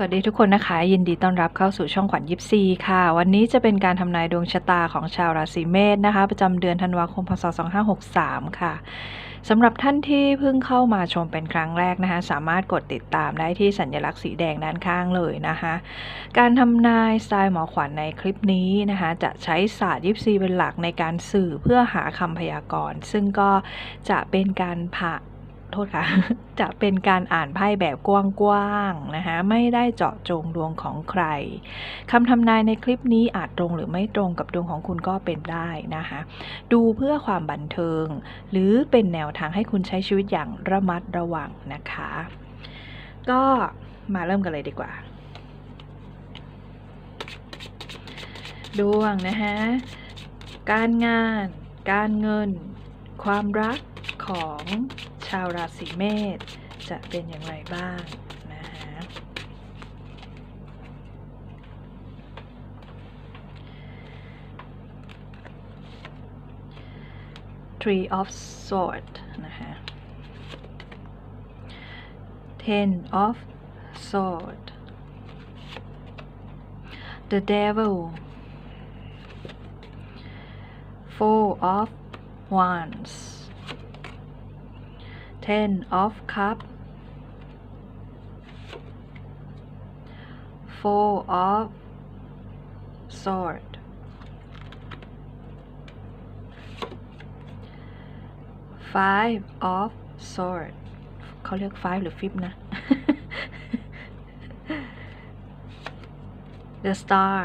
สวัสดีทุกคนนะคะ ยินดีต้อนรับเข้าสู่ช่องขวัญยิปซีค่ะ วันนี้จะเป็นการทำนายดวงชะตาของชาวราศีเมษนะคะ ประจำเดือนธันวาคมพศ 2563 ค่ะสำหรับท่านที่เพิ่งเข้ามาชมเป็นครั้งแรกนะคะ สามารถกดติดตามได้ที่สัญลักษณ์สีแดงด้านข้างเลยนะคะ การทำนายสไตล์หมอขวัญในคลิปนี้นะคะ จะใช้ศาสตร์ยิปซีเป็นหลักในการสื่อเพื่อหาคำพยากรณ์ ซึ่งก็จะเป็นการผ่า โทษค่ะ จะเป็นการอ่านไพ่แบบกว้างๆนะคะ ไม่ได้เจาะจงดวงของใครคำทำนายในคลิปนี้อาจตรงหรือไม่ตรงกับดวงของคุณก็เป็นได้นะคะ ดูเพื่อความบันเทิง หรือเป็นแนวทางให้คุณใช้ชีวิตอย่างระมัดระวังนะคะ ก็มาเริ่มกันเลยดีกว่า ดวงนะคะการงาน การเงิน ความรักของ ชาวราศีเมษจะเป็นอย่างไรบ้างนะคะ Three of Swords นะคะ Ten of Swords The Devil Four of Wands Ten of Cup Four of Sword Five of Sword เขาเรียก five หรือ fifth นะ The Star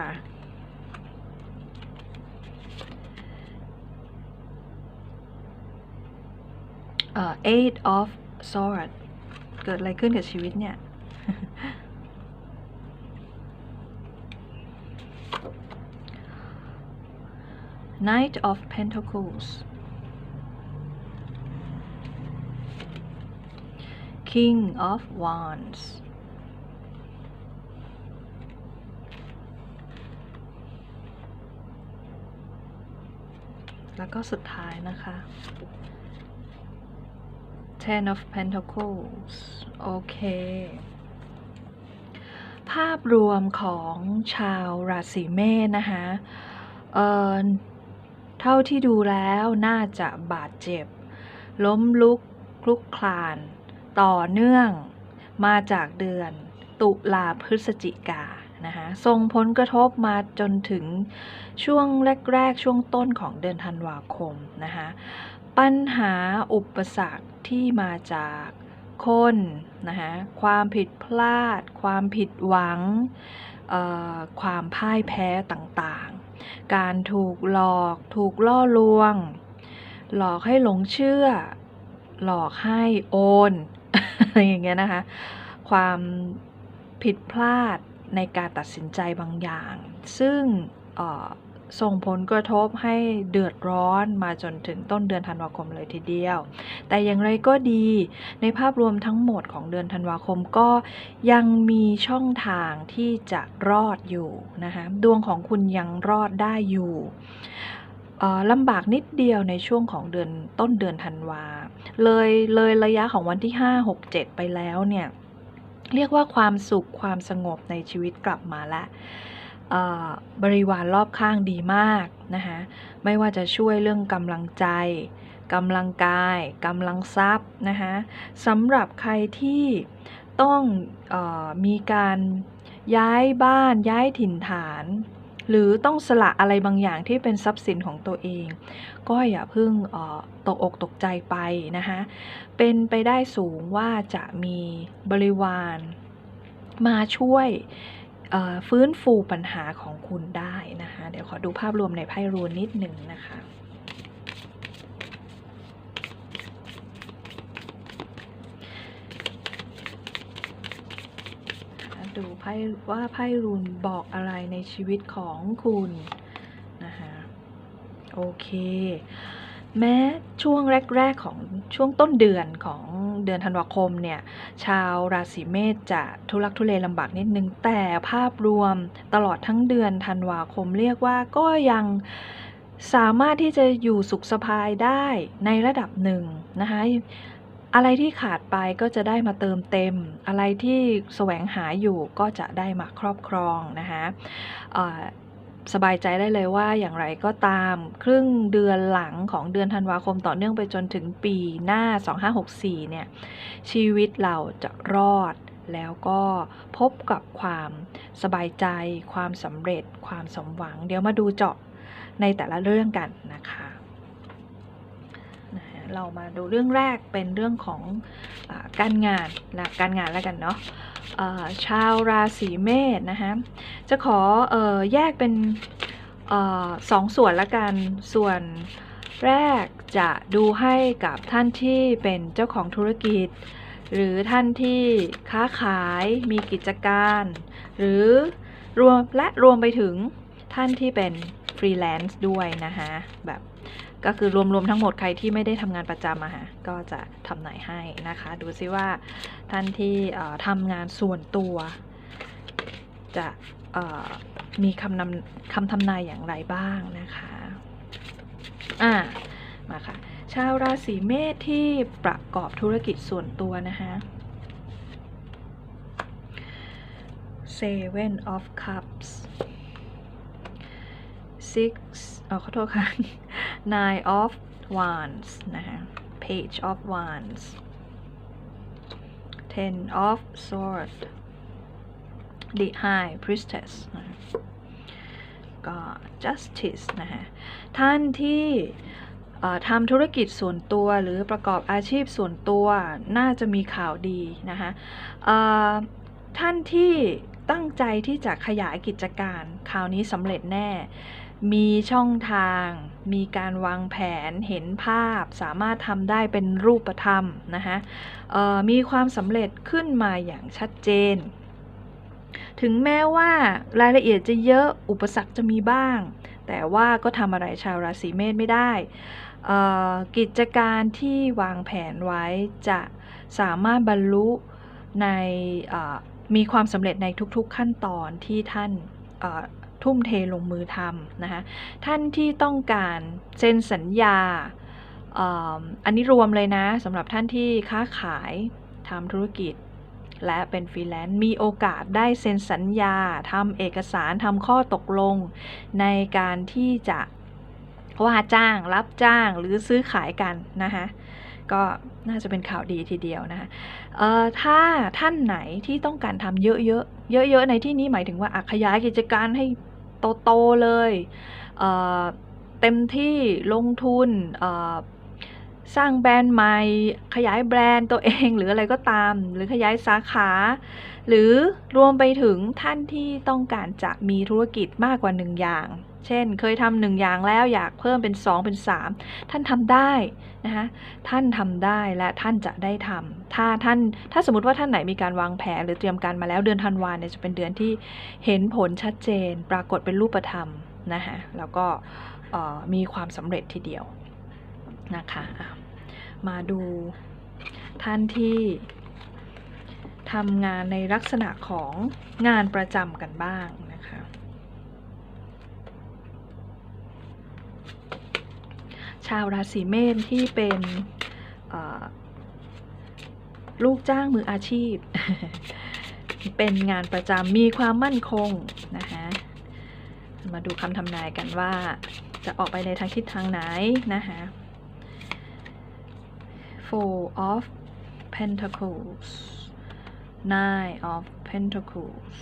Eight of sword เกิดอะไรขึ้นกับชีวิตเนี่ย Knight of Pentacles King of Wands แล้วก็สุดท้ายนะคะ Ten of Pentacles โอเค ภาพรวมของชาวราศีเมษนะคะเอ่อเท่าที่ดูแล้วน่าจะบาดเจ็บ ล้มลุกคลุกคลาน ต่อเนื่องมาจากเดือนตุลาพฤศจิกานะคะส่งผลกระทบมาจนถึงช่วงแรก ๆ ช่วงต้นของเดือนธันวาคมนะคะ ปัญหาอุปสรรคที่มาจากคนนะคะความผิดพลาด ความผิดหวัง ความพ่ายแพ้ต่างๆ การถูกหลอกถูกล่อลวง หลอกให้หลงเชื่อ หลอกให้โอนอะไรอย่างเงี้ยนะคะ ความผิดพลาดในการตัดสินใจบางอย่าง ซึ่งเส่งผลกระทบให้เดือดร้อนมาจนถึงต้นเดือนธันวาคมเลยทีเดียว แต่อย่างไรก็ดี ในภาพรวมทั้งหมดของเดือนธันวาคมก็ยังมีช่องทางที่จะรอดอยู่นะคะดวงของคุณยังรอดได้อยู่ลำบากนิดเดียวในช่วงของเดือนต้นเดือนธันวา เลยเลยระยะของวันที่ 5 6 7 ไปแล้วเนี่ย เรียกว่าความสุขความสงบในชีวิตกลับมาแล้ว บริวารรอบข้างดีมากนะคะไม่ว่าจะช่วยเรื่องกำลังใจกำลังกายกำลังทรัพย์นะคะสำหรับใครที่ต้องออมีการย้ายบ้านย้ายถิ่นฐาน หรือต้องสละอะไรบางอย่างที่เป็นทรัพย์สินของตัวเอง ก็อย่าเพิ่งออตกอกตกใจไปนะคะเป็นไปได้สูงว่าจะมีบริวารมาช่วย ฟื้นฟูปัญหาของคุณได้นะคะ เดี๋ยวขอดูภาพรวมในไพ่รูนนิดหนึ่งนะคะดูไพ่ว่าไพ่รูนบอกอะไรในชีวิตของคุณนะคะโอเค แม้ช่วงแรก ๆ ของช่วงต้นเดือนของเดือนธันวาคมเนี่ย ชาวราศีเมษจะทุลักทุเลลำบากนิดนึง แต่ภาพรวมตลอดทั้งเดือนธันวาคมเรียกว่าก็ยังสามารถที่จะอยู่สุขสบายได้ในระดับหนึ่งนะคะอะไรที่ขาดไปก็จะได้มาเติมเต็ม อะไรที่แสวงหาอยู่ก็จะได้มาครอบครองนะคะ สบายใจได้เลยว่าอย่างไรก็ตาม ครึ่งเดือนหลังของเดือนธันวาคมต่อเนื่องไปจนถึงปีหน้า 2564 เนี่ย ชีวิตเราจะรอดแล้วก็พบกับความสบายใจ ความสำเร็จ ความสมหวัง เดี๋ยวมาดูเจาะในแต่ละเรื่องกันนะคะเรามาดูเรื่องแรกเป็นเรื่องของอการงานและการงานแล้วกันเนาะ ชาวราศีเมษนะคะจะขอออแยกเป็นออสองส่วนละกัน ส่วนแรกจะดูให้กับท่านที่เป็นเจ้าของธุรกิจ หรือท่านที่ค้าขายมีกิจการ หรือรวมและรวมไปถึงท่านที่เป็นฟรีแลนซ์ด้วยนะคะแบบ ก็คือรวมๆทั้งหมดใครที่ไม่ได้ทำงานประจำอะฮะก็จะทำนายให้นะคะ ดูซิว่าท่านที่ทำงานส่วนตัว จะมีคำนำคำทำนายอย่างไรบ้างนะคะอ่ามาค่ะ ชาวราศีเมษที่ประกอบธุรกิจส่วนตัวนะคะ Seven of Cups Six เออขอโทษค่ะ Nine of Wands นะคะ Page of Wands Ten of Swords The High Priestess นะคะก็ Justice นะคะท่านที่ทำธุรกิจส่วนตัวหรือประกอบอาชีพส่วนตัวน่าจะมีข่าวดีนะคะท่านที่ตั้งใจที่จะขยายกิจการ คราวนี้สำเร็จแน่ มีช่องทาง มีการวางแผน เห็นภาพ สามารถทำได้เป็นรูปธรรมนะคะมีความสำเร็จขึ้นมาอย่างชัดเจน ถึงแม้ว่ารายละเอียดจะเยอะ อุปสรรคจะมีบ้าง แต่ว่าก็ทำอะไรชาวราศีเมษไม่ได้ กิจการที่วางแผนไว้จะสามารถบรรลุในมีความสำเร็จในทุกๆขั้นตอนที่ท่าน ทุ่มเทลงมือทำนะคะท่านที่ต้องการเซ็นสัญญาอันนี้รวมเลยนะสำหรับท่านที่ค้าขายทำธุรกิจ และเป็นฟรีแลนซ์มีโอกาสได้เซ็นสัญญาทำเอกสารทำข้อตกลง ในการที่จะว่าจ้างรับจ้างหรือซื้อขายกันนะคะก็น่าจะเป็นข่าวดีทีเดียวนะคะเอ่อถ้าท่านไหนที่ต้องการทำเยอะๆ เยอะๆ ในที่นี้หมายถึงว่าขยายกิจการให้ โตๆเลยเเต็มที่ลงทุนสร้างแบรนด์ใหม่ ขยายแบรนด์ตัวเองหรืออะไรก็ตาม หรือขยายสาขา หรือรวมไปถึงท่านที่ต้องการจะมีธุรกิจมากกว่าหนึ่งอย่าง เช่น เคยทำหนึ่งอย่างแล้วอยากเพิ่มเป็น 2 เป็น 3 ท่านทำได้นะคะท่านทำได้และท่านจะได้ทำถ้าท่านถ้าสมมติว่าท่านไหนมีการวางแผนหรือเตรียมการมาแล้วเดือนธันวาเนี่ยจะเป็นเดือนที่เห็นผลชัดเจน ปรากฏเป็นรูปธรรมนะคะแล้วก็มีความสำเร็จทีเดียวนะคะมาดูท่านที่ทำงานในลักษณะของงานประจำกันบ้างนะคะ ชาวราศีเมษที่เป็นลูกจ้างมืออาชีพ เป็นงานประจำมีความมั่นคงนะคะมาดูคำทำนายกันว่าจะออกไปในทางทิศทางไหนนะคะ Four of Pentacles Nine of Pentacles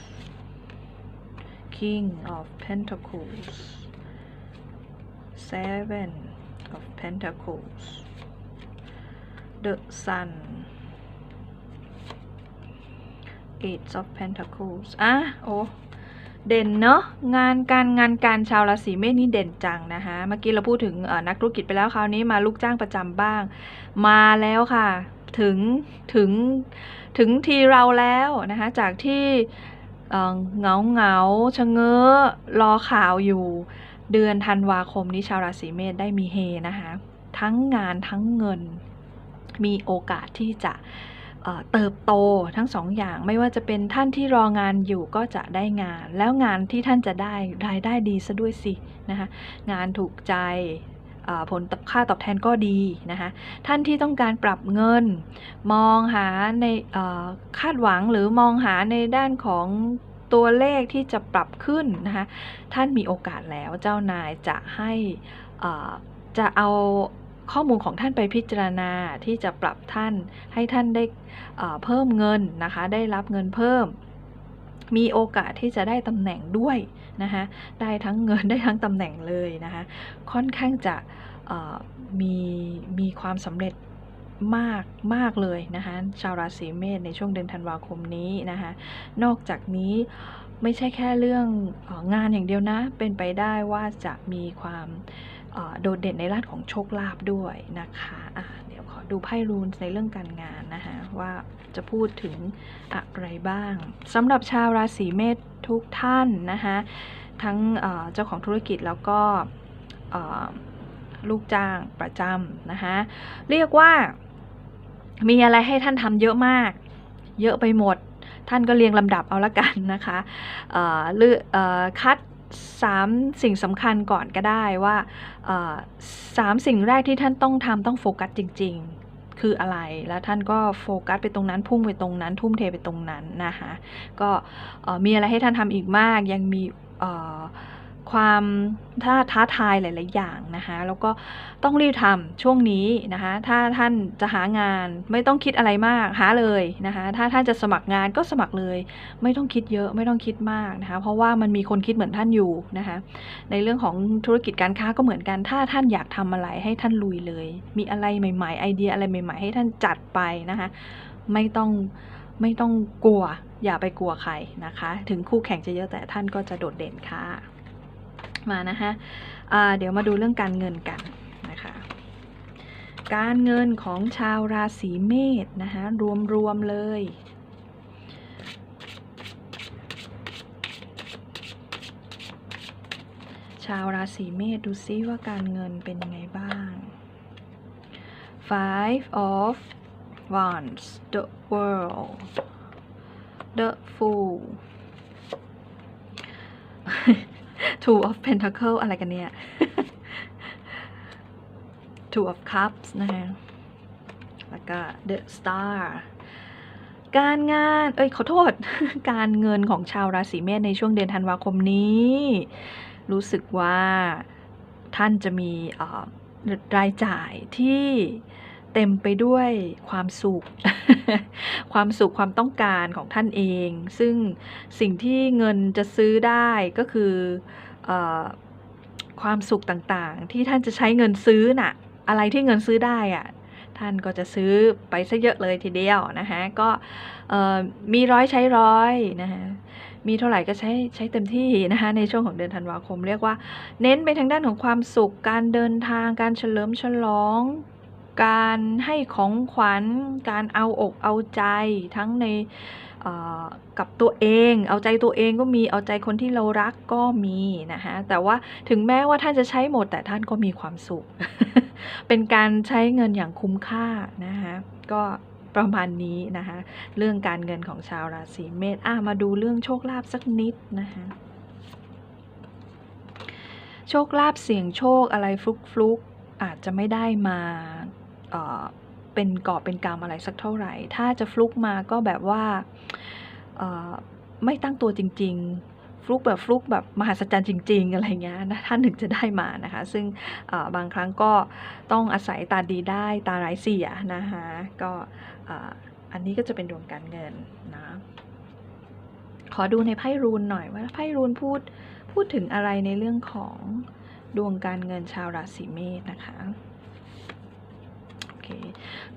King of Pentacles Seven of Pentacles The Sun Eight of Pentacles อะโอ้เด่นเนาะงานการงานการชาวราศีเมษนี่เด่นจังนะคะเมื่อกี้เราพูดถึงนักธุรกิจไปแล้วคราวนี้มาลูกจ้างประจำบ้าง มาแล้วค่ะ ถึงถึงถึงทีเราแล้วนะคะจากที่เอ่อเหงาเหงาชะเง้อรอข่าวอยู่ เดือนธันวาคมนี้ชาวราศีเมษได้มีเฮนะคะ ทั้งงานทั้งเงิน มีโอกาสที่จะเติบโตทั้งสองอย่างไม่ว่าจะเป็นท่านที่รองานอยู่ก็จะได้งาน แล้วงานที่ท่านจะได้รายได้ดีซะด้วยสินะคะงานถูกใจผลค่าตอบแทนก็ดีนะคะท่านที่ต้องการปรับเงิน มองหาในคาดหวังหรือมองหาในด้านของ ตัวเลขที่จะปรับขึ้นนะคะท่านมีโอกาสแล้วเจ้านายจะให้จะเอาข้อมูลของท่านไปพิจารณาที่จะปรับท่านให้ท่านได้เพิ่มเงินนะคะได้รับเงินเพิ่ม มีโอกาสที่จะได้ตำแหน่งด้วยนะคะได้ทั้งเงินได้ทั้งตำแหน่งเลยนะคะค่อนข้างจะมีมีความสำเร็จ มากมากเลยนะคะชาวราศีเมษในช่วงเดือนธันวาคมนี้นะคะนอกจากนี้ไม่ใช่แค่เรื่องงานอย่างเดียวนะ เป็นไปได้ว่าจะมีความโดดเด่นในด้านของโชคลาภด้วยนะคะะเดี๋ยวขอดูไพ่รูนในเรื่องการงานนะคะว่าจะพูดถึงอะไรบ้างสำหรับชาวราศีเมษทุกท่านนะคะทั้งเจ้าของธุรกิจแล้วก็ลูกจ้างประจำนะคะเรียกว่า มีอะไรให้ท่านทำเยอะมาก เยอะไปหมด ท่านก็เรียงลำดับเอาละกันนะคะเลือกคัดสามสิ่งสำคัญก่อนก็ได้ว่าสามสิ่งแรกที่ท่านต้องทำต้องโฟกัสจริง ๆ คืออะไร แล้วท่านก็โฟกัสไปตรงนั้นพุ่งไปตรงนั้น ทุ่มเทไปตรงนั้นนะคะ ก็มีอะไรให้ท่านทำอีกมากยังมีอ ความท้าท้าทายหลาย ๆ อย่างนะคะแล้วก็ต้องรีบทำช่วงนี้นะคะถ้าท่านจะหางานไม่ต้องคิดอะไรมากหาเลยนะคะถ้าท่านจะสมัครงานก็สมัครเลย ไม่ต้องคิดเยอะไม่ต้องคิดมากนะคะเพราะว่ามันมีคนคิดเหมือนท่านอยู่นะคะในเรื่องของธุรกิจการค้าก็เหมือนกัน ถ้าท่านอยากทำอะไรให้ท่านลุยเลย มีอะไรใหม่ ๆ ไอเดียอะไรใหม่ ๆ ให้ท่านจัดไปนะคะไม่ต้องไม่ต้องกลัวอย่าไปกลัวใครนะคะ ถึงคู่แข่งจะเยอะแต่ท่านก็จะโดดเด่นค่ะ มานะคะอ่าเดี๋ยวมาดูเรื่องการเงินกันนะคะการเงินของชาวราศีเมษนะคะรวมๆเลยชาวราศีเมษดูซิว่าการเงินเป็นยังไงบ้าง Five of Wands the World the Fool Two of Pentacle อะไรกันเนี่ย Two of Cups นะคะแล้วก็ The Star การงาน เอ้ย ขอโทษ การเงินของชาวราศีเมษในช่วงเดือนธันวาคมนี้ รู้สึกว่าท่านจะมีรายจ่ายที่ เต็มไปด้วยความสุข ความสุขความต้องการของท่านเอง ซึ่งสิ่งที่เงินจะซื้อได้ก็คืออความสุขต่างๆ ที่ท่านจะใช้เงินซื้อน่ะ อะไรที่เงินซื้อได้อะท่านก็จะซื้อไปซะเยอะเลยทีเดียวนะคะก็มีร้อยใช้ร้อยนะคะมีเท่าไหร่ก็ใช้ใช้เต็มที่นะคะในช่วงของเดือนธันวาคม เรียกว่า เน้นไปทางด้านของความสุขการเดินทางการเฉลิมฉลอง การให้ของขวัญ การเอาอกเอาใจทั้งในกับตัวเอง เอาใจตัวเองก็มีเอาใจคนที่เรารักก็มีนะคะแต่ว่าถึงแม้ว่าท่านจะใช้หมดแต่ท่านก็มีความสุข เป็นการใช้เงินอย่างคุ้มค่านะคะก็ประมาณนี้นะคะเรื่องการเงินของชาวราศีเมษอะมาดูเรื่องโชคลาภสักนิดนะคะโชคลาภเสี่ยงโชคอะไรฟลุกฟลุกๆอาจจะไม่ได้มา เป็นกอเป็นกรรมอะไรสักเท่าไหร่ ถ้าจะฟลุกมาก็แบบว่าไม่ตั้งตัวจริง ๆ ฟลุกแบบฟลุกแบบมหัศจรรย์จริง ๆ อะไรเงี้ยนะท่านถึงจะได้มานะคะ ซึ่งบางครั้งก็ต้องอาศัยตาดีได้ตาร้ายเสียนะคะก็อันนี้ก็จะเป็นดวงการเงินนะขอดูในไพ่รูนหน่อยว่าไพ่รูนพูดพูดถึงอะไรในเรื่องของดวงการเงินชาวราศีเมษนะคะ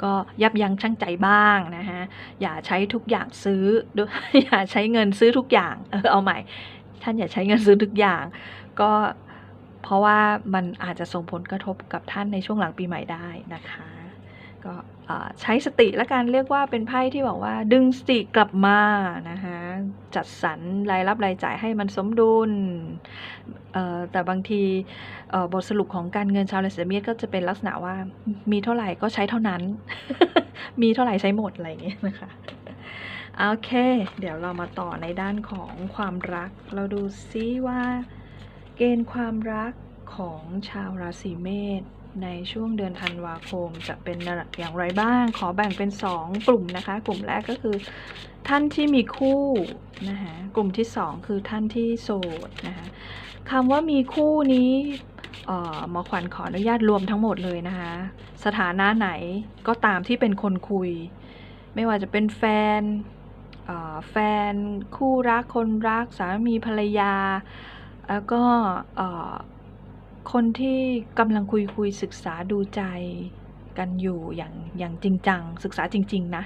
ก็ยับยั้งชั่งใจบ้างนะฮะอย่าใช้ทุกอย่างซื้อดอย่าใช้เงินซื้อทุกอย่างเออเอาใหม่ ท่านอย่าใช้เงินซื้อทุกอย่าง ก็เพราะว่ามันอาจจะส่งผลกระทบกับท่านในช่วงหลังปีใหม่ได้นะคะ ก็ใช้สติและการเรียกว่าเป็นไพ่ที่บอกว่าดึงสติกลับมานะคะจัดสรรรายรับรายจ่ายให้มันสมดุล แต่บางทีบทสรุปของการเงินชาวราศีเมษก็จะเป็นลักษณะว่ามีเท่าไหร่ก็ใช้เท่านั้น มีเท่าไหร่ใช้หมดอะไรอย่างเงี้ยนะคะโอเค เดี๋ยวเรามาต่อในด้านของความรัก เราดูซิว่า เกณฑ์ความรักของชาวราศีเมษ ในช่วงเดือนธันวาคมจะเป็นอย่างไรบ้าง ขอแบ่งเป็น 2 กลุ่มนะคะ กลุ่มแรกก็คือท่านที่มีคู่นะคะกลุ่มที่ 2 คือท่านที่โสดนะคะคำว่ามีคู่นี้หมอขวัญขออนุญาตรวมทั้งหมดเลยนะคะ สถานะไหนก็ตามที่เป็นคนคุย ไม่ว่าจะเป็นแฟนแฟนคู่รักคนรักสามีภรรยา แล้วก็ คนที่กำลังคุยคุยศึกษาดูใจกันอยู่อย่างอย่างจริงจังศึกษาจริง ๆ นะ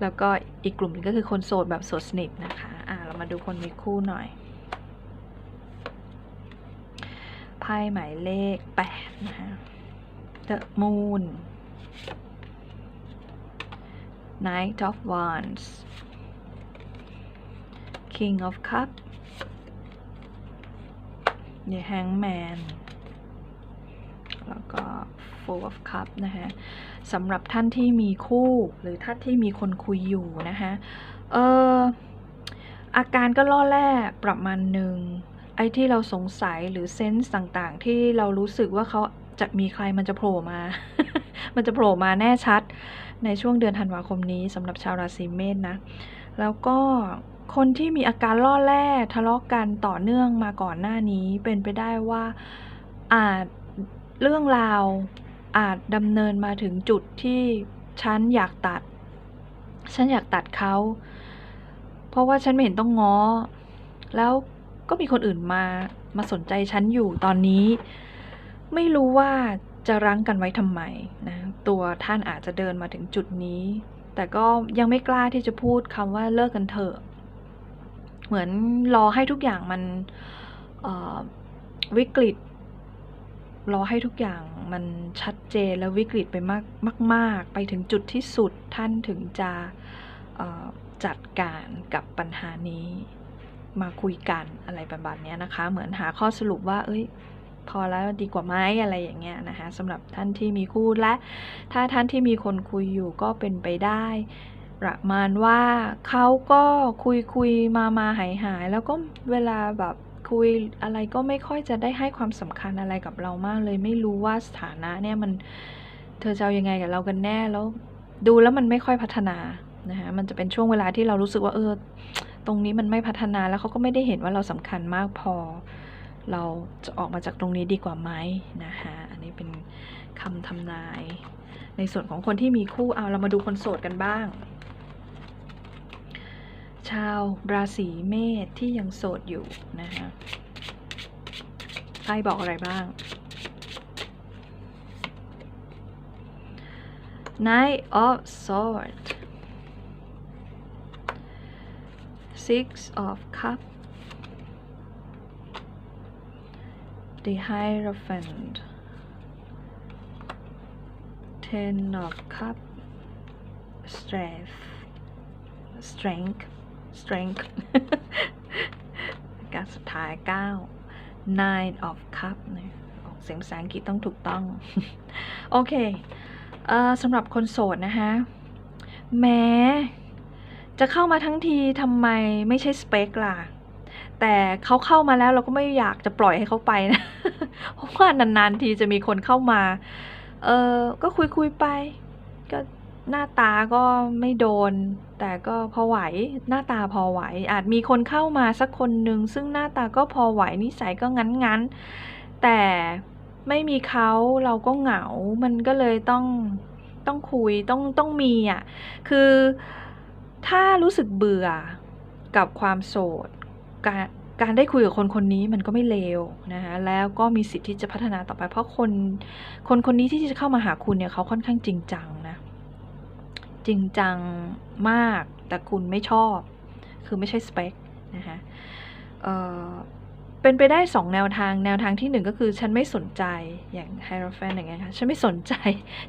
แล้วก็อีกกลุ่มหนึงก็คือคนโสดแบบโสดสนิทนะคะ อ่าเรามาดูคนมีคู่หน่อยไพ่หมายเลข8นะคะ The Moon Knight of Wands King of Cups The Hangman แล้วก็ Four of Cups นะคะสำหรับท่านที่มีคู่หรือท่านที่มีคนคุยอยู่นะคะเอออาการก็ล่อแร่ประมาณหนึ่งไอ้ที่เราสงสัยหรือเซนส์ต่างๆ ที่เรารู้สึกว่าเขาจะมีใครมันจะโผล่มา มันจะโผล่มาแน่ชัดในช่วงเดือนธันวาคมนี้สำหรับชาวราศีเมษนะ แล้วก็ คนที่มีอาการล่อแร่ทะเลาะกันต่อเนื่องมาก่อนหน้านี้เป็นไปได้ว่าอาจเรื่องราวอาจดำเนินมาถึงจุดที่ฉันอยากตัด ฉันอยากตัดเขา เพราะว่าฉันไม่เห็นต้องง้อ แล้วก็มีคนอื่นมามาสนใจฉันอยู่ตอนนี้ ไม่รู้ว่าจะรั้งกันไว้ทำไมนะตัวท่านอาจจะเดินมาถึงจุดนี้ แต่ก็ยังไม่กล้าที่จะพูดคำว่าเลิกกันเถอะ เหมือนรอให้ทุกอย่างมันวิกฤต รอให้ทุกอย่างมันชัดเจนและวิกฤตไปมากมาก ๆ ไปถึงจุดที่สุดท่านถึงจะจัดการกับปัญหานี้มาคุยกันอะไรประมาณเนี้ยนะคะ เหมือนหาข้อสรุปว่า เอ้ย พอแล้วดีกว่าไหมอะไรอย่างเงี้ยนะคะสำหรับท่านที่มีคู่และ ถ้าท่านที่มีคนคุยอยู่ก็เป็นไปได้ ประมาณว่าเขาก็คุยคุยมามาหายหายแล้วก็เวลาแบบคุยอะไรก็ไม่ค่อยจะได้ให้ความสำคัญอะไรกับเรามากเลย ไม่รู้ว่าสถานะเนี่ยมันเธอจะเอายังไงกับเรากันแน่แล้วดูแล้วมันไม่ค่อยพัฒนานะคะมันจะเป็นช่วงเวลาที่เรารู้สึกว่าเออ ตรงนี้มันไม่พัฒนาแล้วเขาก็ไม่ได้เห็นว่าเราสำคัญมากพอ เราจะออกมาจากตรงนี้ดีกว่าไหมนะคะอันนี้เป็นคำทำนาย ในส่วนของคนที่มีคู่เอาเรามาดูคนโสดกันบ้าง ชาวราศีเมษที่ยังโสดอยู่นะคะไพ่บอกอะไรบ้าง Knight of Swords Six of Cups The Hierophant Ten of Cups Strength Strength Strength การสุดท้าย 9 Nine of Cups นะออกเสียงภาษาอังกฤษต้องถูกต้อง โอเคเออสำหรับคนโสดนะคะ แม้ จะเข้ามาทั้งทีทำไมไม่ใช่สเปคล่ะ แต่เขาเข้ามาแล้วเราก็ไม่อยากจะปล่อยให้เขาไปนะ เพราะว่านานๆทีจะมีคนเข้ามา เออก็คุยๆไปก็ หน้าตาก็ไม่โดน แต่ก็พอไหว หน้าตาพอไหว อาจมีคนเข้ามาสักคนหนึ่งซึ่งหน้าตาก็พอไหวนิสัยก็งั้นๆแต่ไม่มีเขาเราก็เหงา มันก็เลยต้องต้องคุยต้องต้องมีอะ คือถ้ารู้สึกเบื่อกับความโสดการการได้คุยกับคนคนนี้มันก็ไม่เลวนะคะแล้วก็มีสิทธิ์ที่จะพัฒนาต่อไป เพราะคนคนคนนี้ที่จะเข้ามาหาคุณเนี่ยเขาค่อนข้างจริงจังนะ จริงจังมากแต่คุณไม่ชอบ คือไม่ใช่สเปคนะคะเเป็นไปได้สองแนวทางแนวทางที่หนึ่งก็คือฉันไม่สนใจอย่างไฮโรแฟนอย่างเงี้ยค่ะฉันไม่สนใจ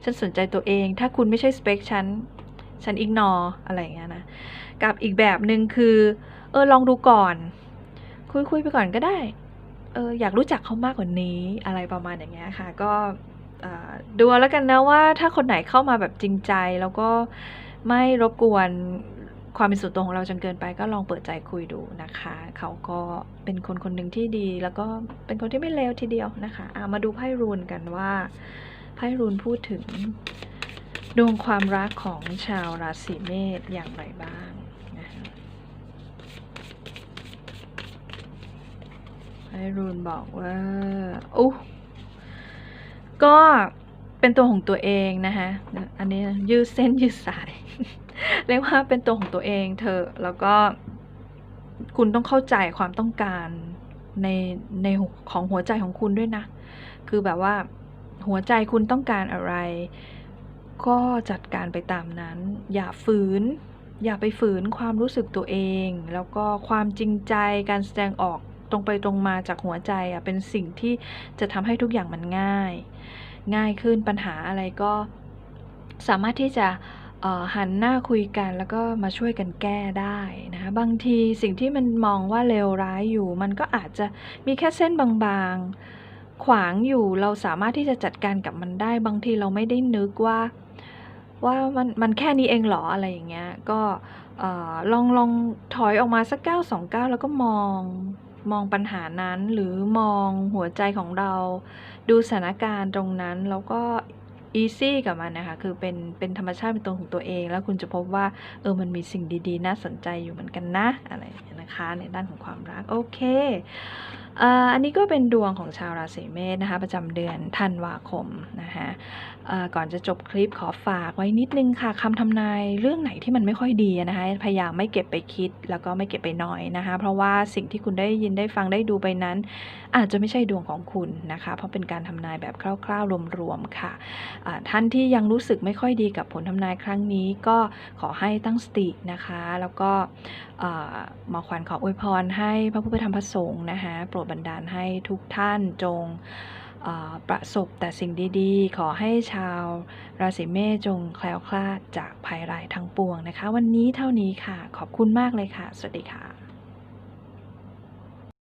ฉันสนใจตัวเอง ถ้าคุณไม่ใช่สเปคฉันฉันอิกนออะไรอย่างเงี้ยนะกับอีกแบบหนึ่งคือ เออลองดูก่อน คุยคุยไปก่อนก็ได้เอออยากรู้จักเขามากกว่านี้อะไรประมาณอย่างเงี้ยค่ะ ก็ ดูแล้วกันนะว่าถ้าคนไหนเข้ามาแบบจริงใจ แล้วก็ไม่รบกวนความเป็นส่วนตัวของเราจนเกินไปก็ลองเปิดใจคุยดูนะคะ เขาก็เป็นคนคนหนึ่งที่ดี แล้วก็เป็นคนที่ไม่เลวทีเดียวนะคะะมาดูไพ่รูนกันว่าไพ่รูนพูดถึงดวงความรักของชาวราศีเมษอย่างไรบ้างนะคะไพ่รูนบอกว่าอู้ ก็เป็นตัวของตัวเองนะคะอันนี้ยืดเส้นยืดสาย เรียกว่าเป็นตัวของตัวเองเธอแล้วก็คุณต้องเข้าใจความต้องการในในของหัวใจของคุณด้วยนะ คือแบบว่าหัวใจคุณต้องการอะไร ก็จัดการไปตามนั้น อย่าฝืน อย่าไปฝืนความรู้สึกตัวเอง แล้วก็ความจริงใจการแสดงออก ตรงไปตรงมาจากหัวใจอะเป็นสิ่งที่จะทำให้ทุกอย่างมันง่าย ง่ายขึ้นปัญหาอะไรก็สามารถที่จะหันหน้าคุยกันแล้วก็มาช่วยกันแก้ได้นะคะบางทีสิ่งที่มันมองว่าเลวร้ายอยู่ มันก็อาจจะมีแค่เส้นบางๆ ขวางอยู่เราสามารถที่จะจัดการกับมันได้ บางทีเราไม่ได้นึกว่าว่ามันมันแค่นี้เองเหรออะไรอย่างเงี้ยก็ลองลองถอยออกมาสักก้าวสองก้าวแล้วก็มอง มองปัญหานั้นหรือมองหัวใจของเรา ดูสถานการณ์ตรงนั้นแล้วก็อีซี่กับมันนะคะ คือเป็นเป็นธรรมชาติเป็นตัวของตัวเอง แล้วคุณจะพบว่าเออมันมีสิ่งดีๆ น่าสนใจอยู่เหมือนกันนะ อะไรนะคะ ในด้านของความรัก โอเค อันนี้ก็เป็นดวงของชาวราศีเมษนะคะ ประจำเดือนธันวาคมนะคะก่อนจะจบคลิปขอฝากไว้นิดนึงค่ะคำทำนายเรื่องไหนที่มันไม่ค่อยดีนะคะ พยายามไม่เก็บไปคิดแล้วก็ไม่เก็บไปนอยนะคะ เพราะว่าสิ่งที่คุณได้ยินได้ฟังได้ดูไปนั้น อาจจะไม่ใช่ดวงของคุณนะคะ เพราะเป็นการทำนายแบบคร่าวๆรวมๆค่ะอ่าท่านที่ยังรู้สึกไม่ค่อยดีกับผลทำนายครั้งนี้ ก็ขอให้ตั้งสตินะคะ แล้วก็อ่าหมอขวัญขออวยพรให้พระผู้เประธรรมพระสงฆ์นะคะโปรดบันดาลให้ทุกท่านจงประสบแต่สิ่งดีๆ ขอให้ชาวราศีเมษจงแคล้วคลาดจากภัยร้ายทั้งปวงนะคะ วันนี้เท่านี้ค่ะ ขอบคุณมากเลยค่ะ สวัสดีค่ะ